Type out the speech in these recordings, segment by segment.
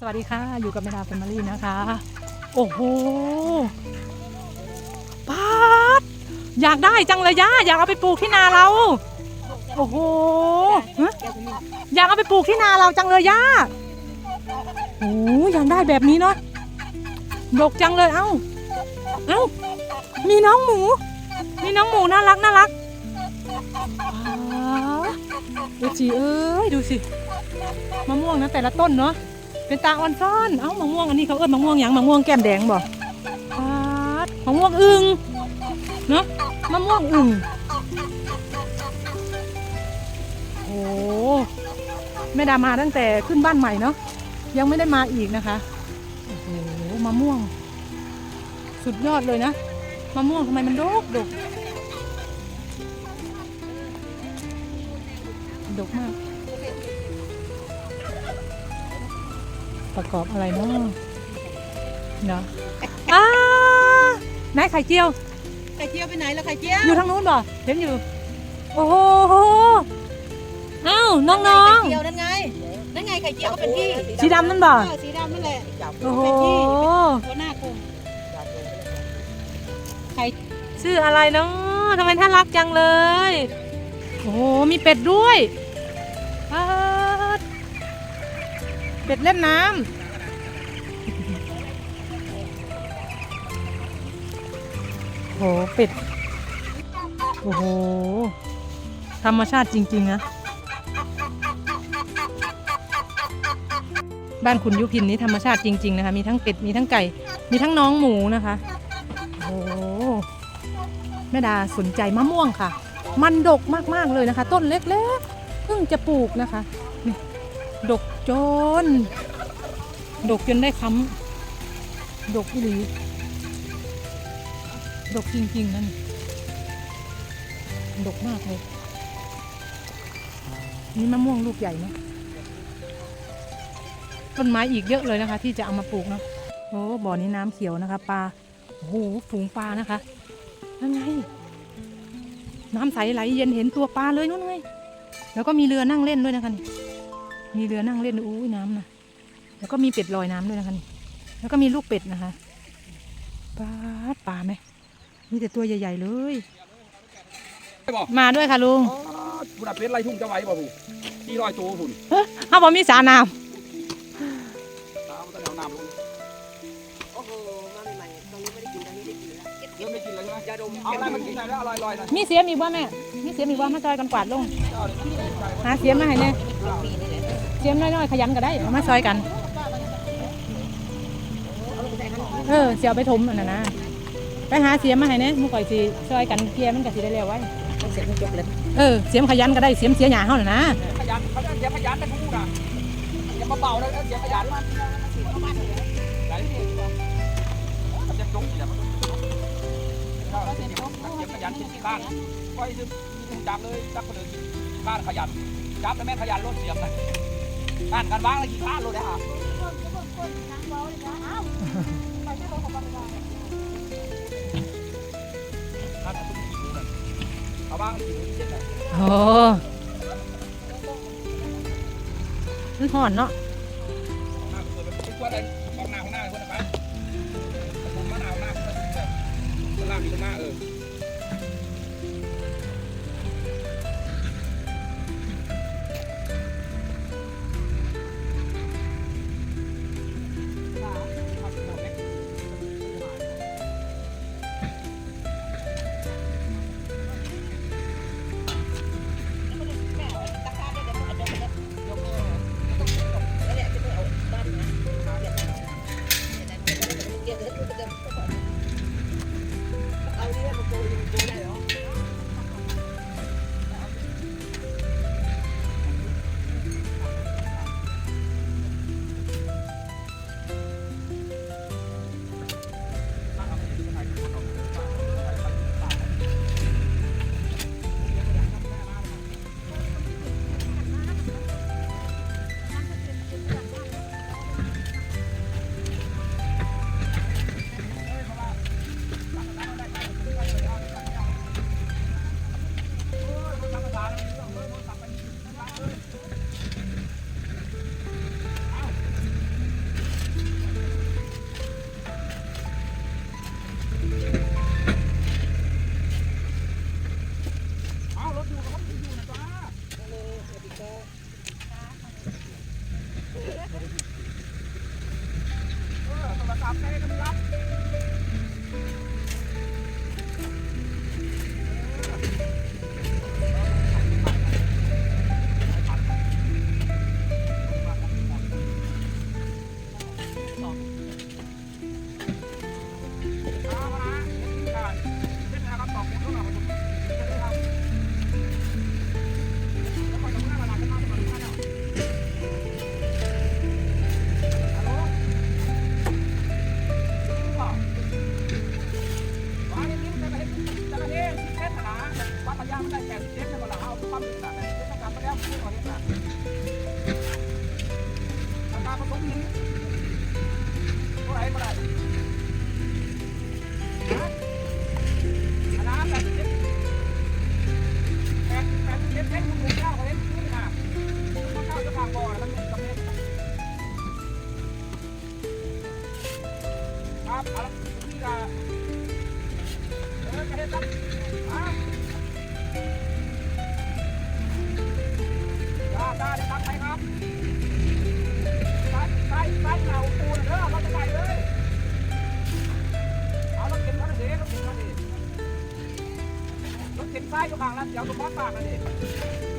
สวัสดีค่ะ อยู่กับแม่ดาแฟมิลี่นะคะ โอ้โหปาดอยากได้จังเลยย่าอยากเอาไปปลูกที่นาเรา โอ้โหฮะอยากเอาไปปลูกที่นาเราจังเลยย่าโอ้อยากได้แบบนี้เนาะดกจังเลยเอ้าเอ้ามีน้องหมู มีน้องหมูน่ารักน่ารักดูสิเอ้ยดูสิมะม่วงนะแต่ละต้นเนาะ เป็นตาออนซ่อน เอ้ามะม่วงอันนี้เขาเอิ้นมะม่วงหยังมะม่วงแก้มแดงบ่ปาดมะม่วงอึงเนาะมะม่วงอึงโอ้แม่ดามาตั้งแต่ขึ้นบ้านใหม่เนาะยังไม่ได้มาอีกนะคะโอ้โหมะม่วง สุดยอดเลยนะมะม่วงทำไมมันดกดกดกมาก ประกอบอะไรเนาะเนาะอ้าไหนไข่เจียว ไข่เจียวไปไหนล่ะไข่เจียวอยู่ทางนู้นบ่เห็นอยู่ โอ้โหเอ้าน้องไข่เจียวนั่นไงนั่นไงไข่เจียวก็เป็นพี่ๆ สีดำนั่นบ่ เออสีดำนั่นแหละโอ้โห เป็นพี่ตัวหน้ากลุ่มชื่ออะไรเนาะทำไมท่านรักจังเลย โอ้โห มีเป็ดด้วย เป็ดเล่นน้ำโหเป็ด โอ้โห ธรรมชาติจริง ๆ นะ บ้านคุณยุพินนี้ธรรมชาติจริง ๆ นะคะ มีทั้งเป็ด มีทั้งไก่ มีทั้งน้องหมูนะคะ โอ้โหแม่ดาสนใจมะม่วงค่ะ มันดกมาก ๆ เลยนะคะ ต้นเล็ก ๆ เพิ่งจะปลูกนะคะนี่ ดกจน ดกจนได้คำดกอีหลีดกจริง ๆ นั่นดกมากเลย นี่มะม่วงลูกใหญ่เนาะต้นไม้อีกเยอะเลยนะคะ ที่จะเอามาปลูกเนาะโอ้บ่อนี้น้ำเขียวนะคะปลาโอ้โหฝูงปลานะคะนั่นไงน้ำใสไหลเย็นเห็นตัวปลาเลยนู่นไงแล้วก็มีเรือนั่งเล่นด้วยนะคะนี่ มีเรือนั่งเล่นอู้ยน้ำนะแล้วก็มีเป็ดลอยน้ำด้วยนะคะนี่แล้วก็มีลูกเป็ดนะคะปลาดปลาไหมมีแต่ตัวใหญ่ ๆ เลยบอกมาด้วยค่ะลุงบุญเป็นไรทุ่งจะไหวบ่ผู้ที่ลอยตัวหุ่นเขาบอกมีสาน้น้ำมันจะแนวน้ำลงโอ้โหมาใหม่ๆตอนนี้ไม่ได้กินตอนนี้ได้กินแล้วเริ่มไม่กินแล้วใช่ไหมยาดมเอาได้มันกินไหนแล้วอร่อยลอยนะำมีเสียมอีกว่าแม่มีเสียมอีกว่ามาซอยกันกวาดลงหาเสียมมาให้แน่เสียมน้อยๆขยันก็ได้เอามาซอยกัน เออเสียเอาไปถมอันนั้นนะไปหาเสียมมาให้แน่หมุก่อยสิซอยกันเกียร์มันก็สิได้เร็วไว้เสร็จมันจบเลยเออเสียมขยันก็ได้เสียมเสียหยาเฮาน่ะนะขยันเขาจะเสียขยันแต่ผู้น่ะอย่ามาเบาเลยเสียขยันมันไหนเขาจะจงเสียมันก็เสียขยันกินที่บ้านไว้ซึมจับเลยจับคนอื่นบ้านขยันจับแล้วแม่ขยันรถเสียมนะ บ้านกันวางเลยกี่บ้านรถได้อะบ้านตุ้มกี่เลยเอาบ้างกี่เจ็ดเลยโอ้มันห่อนเนาะหน้าเปิดเป็นตัวใดมองหน้าข้างหน้าคนละไปผมมาหน้าหน้าคนละแบบข้างล่างมีข้างหน้าเออ อยู่ข้างนั้นเดี๋ยวตรงบ้านปากนั่นเด็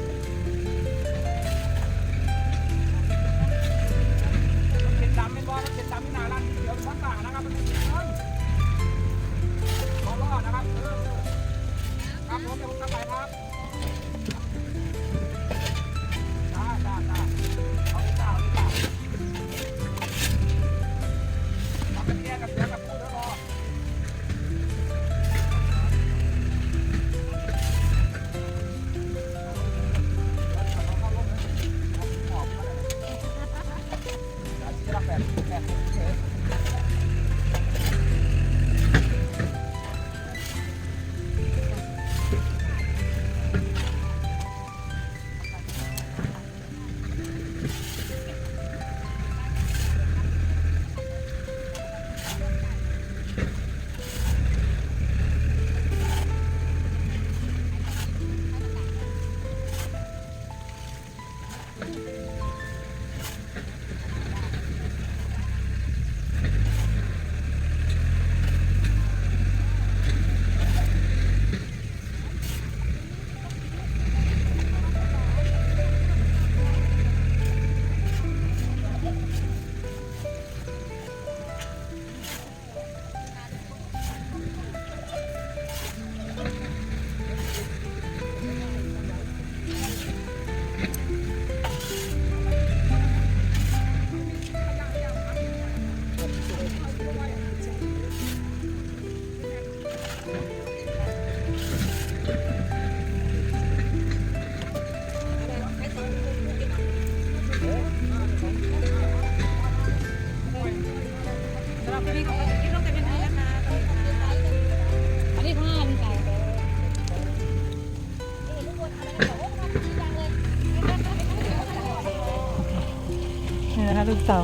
นะคะลูกเต่า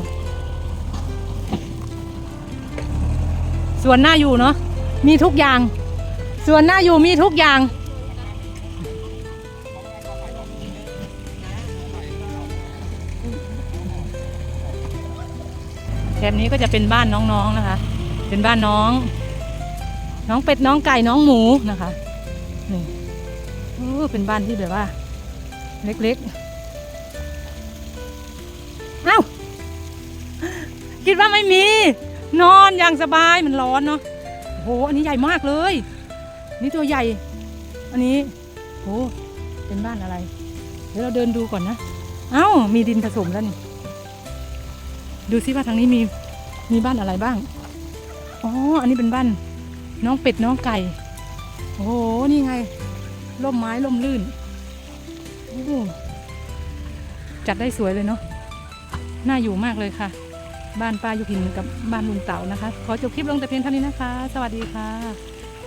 สวนหน้าอยู่เนาะมีทุกอย่างสวนหน้าอยู่มีทุกอย่าง แถบนี้ก็จะเป็นบ้านน้องๆนะคะ เป็นบ้านน้อง น้องเป็ดน้องไก่น้องหมูนะคะนี่โอ้เป็นบ้านที่แบบว่า เล็กๆเอ้า คิดว่าไม่มี นอนอย่างสบายมันร้อนเนาะโอ้โหอันนี้ใหญ่มากเลย นี่ตัวใหญ่ อันนี้โอ้เป็นบ้านอะไร เดี๋ยวเราเดินดูก่อนนะ เอ้า มีดินผสมแล้วนี่ ดูซิว่าทางนี้มีมีบ้านอะไรบ้าง อ๋อ อันนี้เป็นบ้าน น้องเป็ดน้องไก่ โอ้โห นี่ไง ร่มไม้ร่มลื่น จัดได้สวยเลยเนาะ น่าอยู่มากเลยค่ะ บ้านป้ายุพินกับบ้านลุงเต่านะคะ ขอจบคลิปลงแต่เพียงเท่านี้นะคะ สวัสดีค่ะ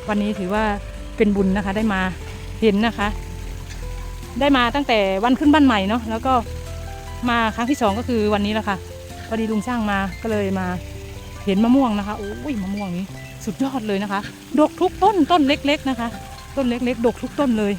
วันนี้ถือว่าเป็นบุญนะคะได้มาเห็นนะคะ ได้มาตั้งแต่วันขึ้นบ้านใหม่เนาะแล้วก็มาครั้งที่สองก็คือวันนี้แหละค่ะพอดีลุงช่างมาก็เลยมาเห็นมะม่วงนะคะโอ้ยมะม่วงนี้ สุดยอดเลยนะคะ ดกทุกต้นต้นเล็ก ๆ นะคะ ต้นเล็ก ๆ ดกทุกต้นเลย